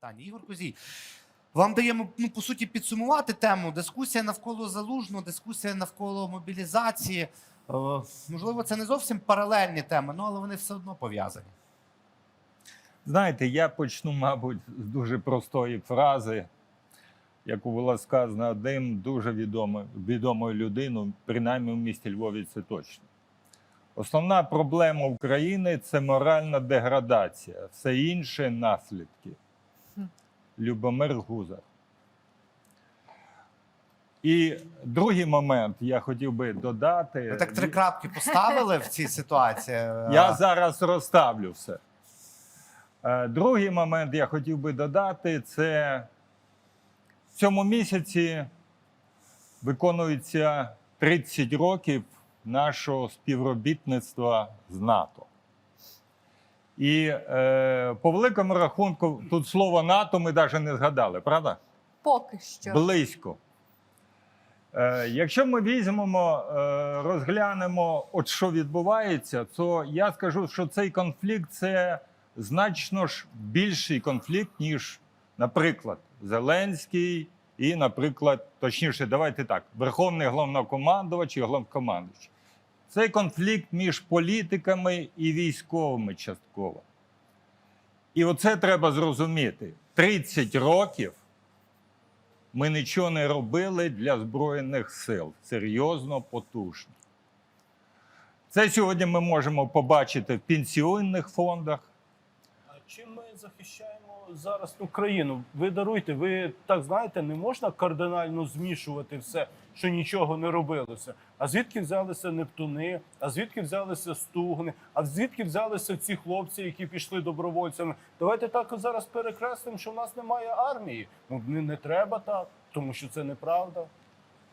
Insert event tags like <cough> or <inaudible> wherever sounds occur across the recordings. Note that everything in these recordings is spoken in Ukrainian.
питання. Ігор Козій, вам даємо ну, по суті підсумувати тему. Дискусія навколо залужного, дискусія навколо мобілізації. Е, можливо, це не зовсім паралельні теми, ну але вони все одно пов'язані. Знаєте, я почну, мабуть, з дуже простої фрази, яку була сказана одним дуже відомою, відомою людиною, принаймні в місті Львові це точно. Основна проблема України це моральна деградація, все інше наслідки. Любомир Гузар. І другий момент я хотів би додати. Ви так три крапки поставили в цій ситуації. Я зараз розставлю все. Е, Другий момент я хотів би додати: це в цьому місяці виконується 30 років нашого співробітництва з НАТО. І е, по великому рахунку, тут слово НАТО ми навіть не згадали, правда? Поки що. Близько. Е, якщо ми візьмемо, е, розглянемо, от що відбувається, то я скажу, що цей конфлікт це значно ж більший конфлікт, ніж, наприклад, Зеленський і, наприклад, точніше, давайте так, Верховний головнокомандувач і головнокомандувач. Цей конфлікт між політиками і військовими частково. І оце треба зрозуміти. 30 років ми нічого не робили для Збройних сил. Серйозно, потужно. Це сьогодні ми можемо побачити в пенсіонних фондах. А чим ми захищаємо зараз Україну? Ви даруйте, ви так знаєте, не можна кардинально змішувати все, що нічого не робилося. А звідки взялися Нептуни? А звідки взялися стугни? А звідки взялися ці хлопці, які пішли добровольцями? Давайте так зараз перекреслимо, що в нас немає армії. Ну не, не треба так, тому що це неправда.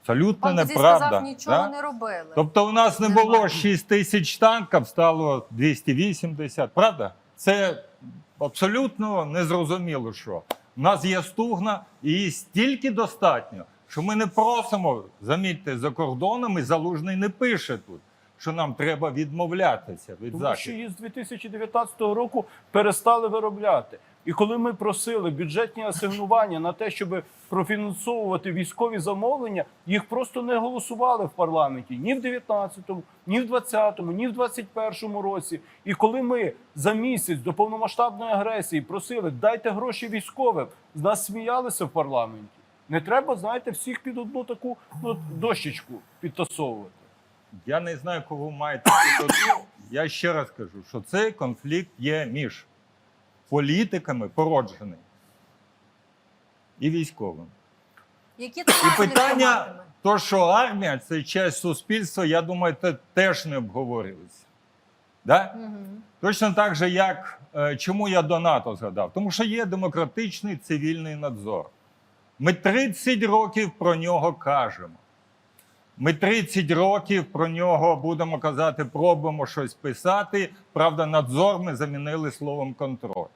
Абсолютно Пан неправда. сказав, нічого да? не робили. Тобто у нас не було 6 тисяч танків, стало 280. Правда? Це абсолютно незрозуміло, що. У нас є стугна, і її стільки достатньо, що ми не просимо, замітьте, за кордоном, і залужний не пише тут, що нам треба відмовлятися від Тому що її з 2019 року перестали виробляти. І коли ми просили бюджетні асигнування на те, щоб профінансовувати військові замовлення, їх просто не голосували в парламенті ні в 19-му, ні в 20-му, ні в 21-му році. І коли ми за місяць до повномасштабної агресії просили дайте гроші військовим, з нас сміялися в парламенті. Не треба, знаєте, всіх під одну таку ну, дощечку підтасовувати. Я не знаю, кого маєте тут. Я ще раз кажу, що цей конфлікт є між політиками породжений і військовими. Які І питання, то що армія це часть суспільства, я думаю, це теж не обговорюється. Да? Мгм. Точно так же, як е, чому я до НАТО згадав? Тому що є демократичний цивільний надзор. Ми 30 років про нього кажемо. Ми 30 років про нього будемо казати, пробуємо щось писати. Правда, надзор ми замінили словом контроль.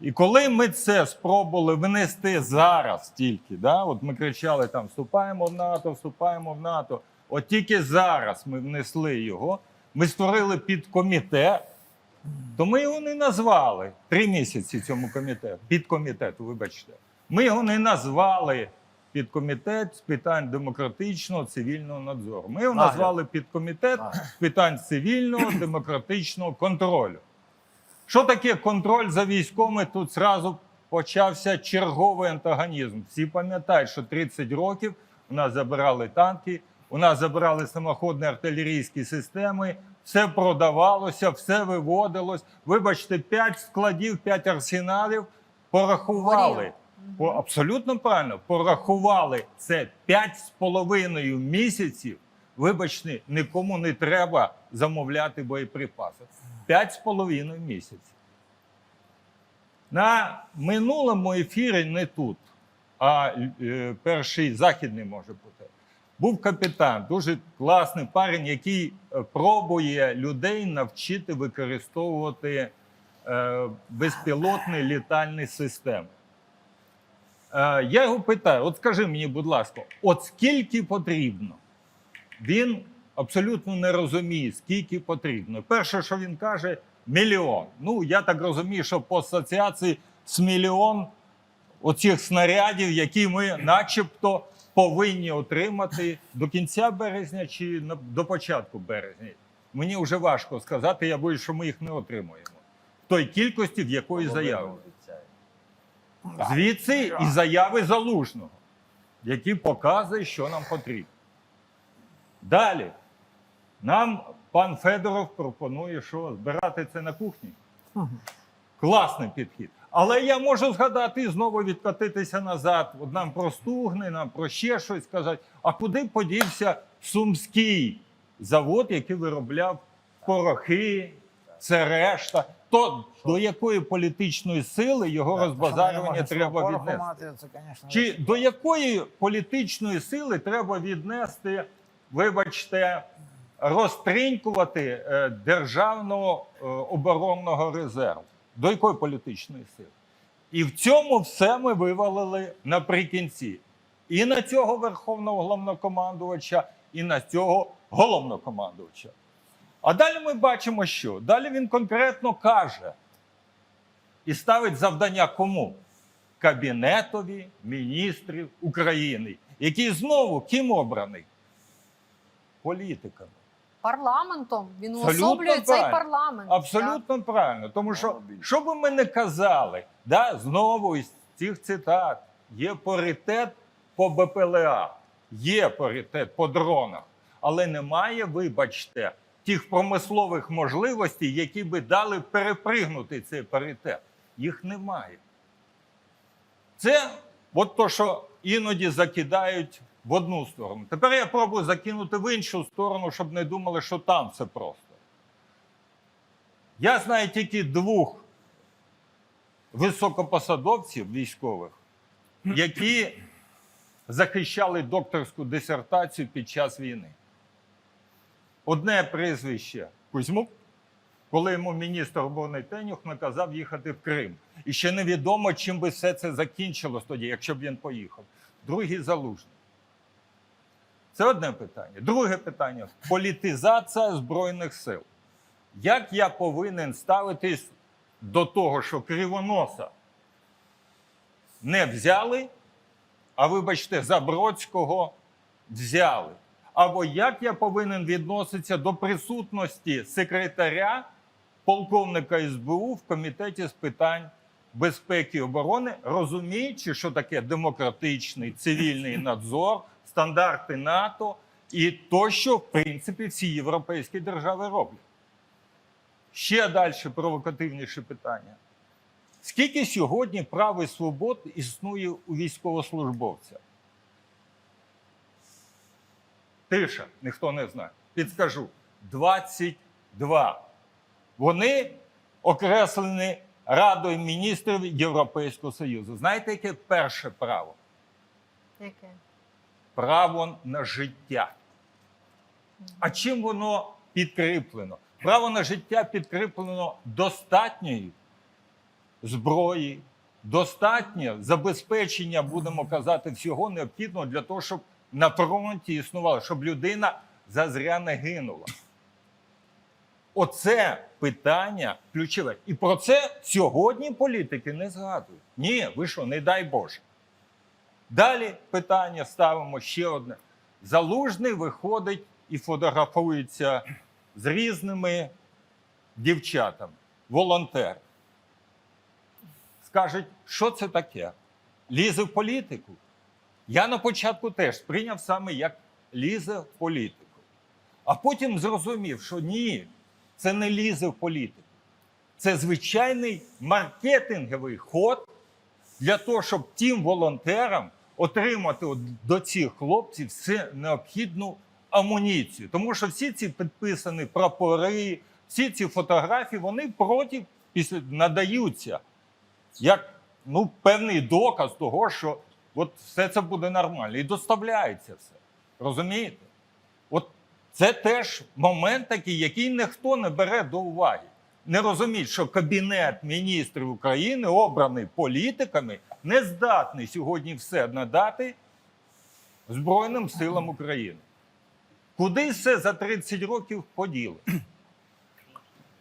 І коли ми це спробували внести зараз тільки, да, от ми кричали там: вступаємо в НАТО, вступаємо в НАТО. От тільки зараз ми внесли його, ми створили підкомітет, то ми його не назвали три місяці цьому комітету, підкомітету, вибачте. Ми його не назвали підкомітет з питань демократичного цивільного надзору. Ми його Нагляд. назвали підкомітет з питань цивільного <clears throat> демократичного контролю. Що таке контроль за військовими? Тут зразу почався черговий антагонізм. Всі пам'ятають, що 30 років у нас забирали танки, у нас забирали самоходні артилерійські системи, все продавалося, все виводилось. Вибачте, 5 складів, 5 арсеналів порахували. По, абсолютно правильно, порахували це 5,5 місяців. Вибачте, нікому не треба замовляти боєприпаси. 5,5 місяців. На минулому ефірі не тут, а е, перший західний може бути. Був капітан, дуже класний парень, який е, пробує людей навчити використовувати е, безпілотні літальні системи. Е, я його питаю: от скажи мені, будь ласка, от скільки потрібно? Він абсолютно не розуміє, скільки потрібно. Перше, що він каже, мільйон. Ну, я так розумію, що по асоціації з мільйон оцих снарядів, які ми начебто повинні отримати до кінця березня чи до початку березня. Мені вже важко сказати, я боюсь, що ми їх не отримуємо. В той кількості, в якої заяви. Звідси і заяви залужного, які показують, що нам потрібно. Далі. Нам пан Федоров пропонує, що збирати це на кухні. Класний підхід. Але я можу згадати і знову відкотитися назад. От нам про стугни, нам про ще щось сказати. А куди подівся сумський завод, який виробляв порохи, це решта? То до якої політичної сили його розбазарювання треба віднести? Чи до якої політичної сили треба віднести, вибачте, розтринькувати е, державного е, оборонного резерву? До якої політичної сили? І в цьому все ми вивалили наприкінці. І на цього верховного головнокомандувача, і на цього головнокомандувача. А далі ми бачимо, що далі він конкретно каже і ставить завдання кому? Кабінетові міністрів України, який знову ким обраний? Політиками. Парламентом. Він Абсолютно уособлює цей парламент. Абсолютно правильно. Тому що, що би ми не казали, да, знову із цих цитат є паритет по БПЛА, є паритет по дронах, але немає, вибачте, тих промислових можливостей, які би дали перепригнути цей паритет. Їх немає. Це от то, що іноді закидають в одну сторону. Тепер я пробую закинути в іншу сторону, щоб не думали, що там все просто. Я знаю тільки двох високопосадовців військових, які захищали докторську дисертацію під час війни. Одне прізвище Кузьмук, коли йому міністр оборони Тенюх наказав їхати в Крим. І ще невідомо, чим би все це закінчилось тоді, якщо б він поїхав. Другий залужний. Це одне питання. Друге питання політизація Збройних сил. Як я повинен ставитись до того, що кривоноса не взяли, а вибачте, Забродського взяли? Або як я повинен відноситися до присутності секретаря полковника СБУ в комітеті з питань безпеки і оборони, розуміючи, що таке демократичний цивільний <laughs> надзор, стандарти НАТО і то, що в принципі всі європейські держави роблять. Ще далі провокативніше питання. Скільки сьогодні прав і свобод існує у військовослужбовця? Тиша, ніхто не знає. Підскажу: 22. Вони окреслені Радою міністрів Європейського Союзу. Знаєте, яке перше право? Яке? Право на життя. А чим воно підкріплено? Право на життя підкріплено достатньою зброї, достатньо забезпечення, будемо казати, всього необхідного для того, щоб на фронті існувало, щоб людина зазря не гинула. Оце питання ключове. І про це сьогодні політики не згадують. Ні, ви що, не дай Боже. Далі питання ставимо ще одне. Залужний виходить і фотографується з різними дівчатами, волонтер. Скажуть, що це таке? Лізе в політику. Я на початку теж сприйняв саме як лізе в політику. А потім зрозумів, що ні, це не лізе в політику. Це звичайний маркетинговий ход для того, щоб тим волонтерам отримати до цих хлопців все необхідну амуніцію. Тому що всі ці підписані прапори, всі ці фотографії, вони проти надаються як ну, певний доказ того, що от все це буде нормально. І доставляється все. Розумієте? От це теж момент такий, який ніхто не бере до уваги. Не розуміють, що Кабінет міністрів України, обраний політиками, не здатний сьогодні все надати Збройним силам України. Куди все за 30 років поділи?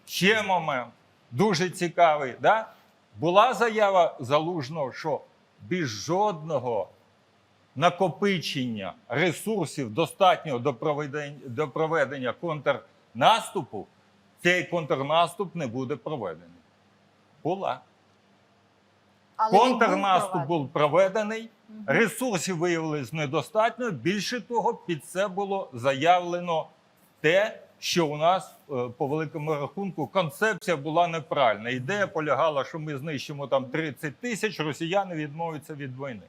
Ще момент дуже цікавий. Да? Була заява залужного, що без жодного накопичення ресурсів достатньо до проведення, до проведення контрнаступу, цей контрнаступ не буде проведений. Була. Але Контрнаступ був проведений, ресурсів виявилось недостатньо. Більше того, під це було заявлено те, що у нас по великому рахунку концепція була неправильна. Ідея полягала, що ми знищимо там 30 тисяч, росіяни відмовляться від війни.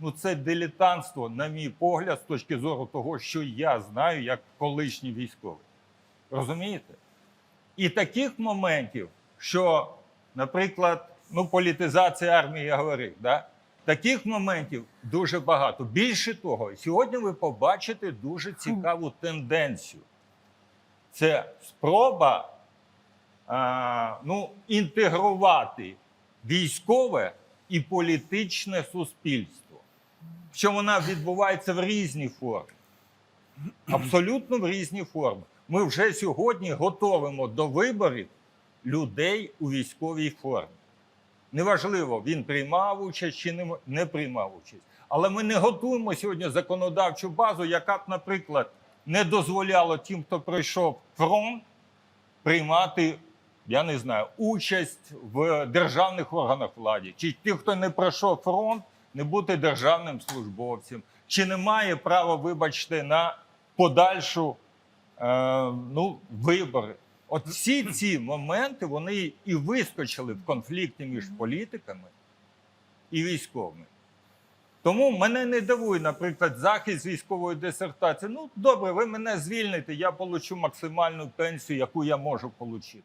Ну, це дилетантство, на мій погляд, з точки зору того, що я знаю як колишній військовий. Розумієте? І таких моментів, що, наприклад, ну, політизація армії, я говорив, да? таких моментів дуже багато. Більше того, сьогодні ви побачите дуже цікаву тенденцію. Це спроба ну, інтегрувати військове і політичне суспільство. Що вона відбувається в різній формі. Абсолютно в різні форми. Ми вже сьогодні готовимо до виборів людей у військовій формі. Неважливо, він приймав участь чи не приймав участь. Але ми не готуємо сьогодні законодавчу базу, яка б, наприклад, не дозволяла тим, хто пройшов фронт, приймати, я не знаю, участь в державних органах влади. Чи тим, хто не пройшов фронт, не бути державним службовцем, чи не має права, вибачте, на подальшу е, ну, вибори. От всі ці моменти вони і вискочили в конфлікті між політиками і військовими. Тому мене не дивує, наприклад, захист військової дисертації. Ну, добре, ви мене звільните, я получу максимальну пенсію, яку я можу отримати.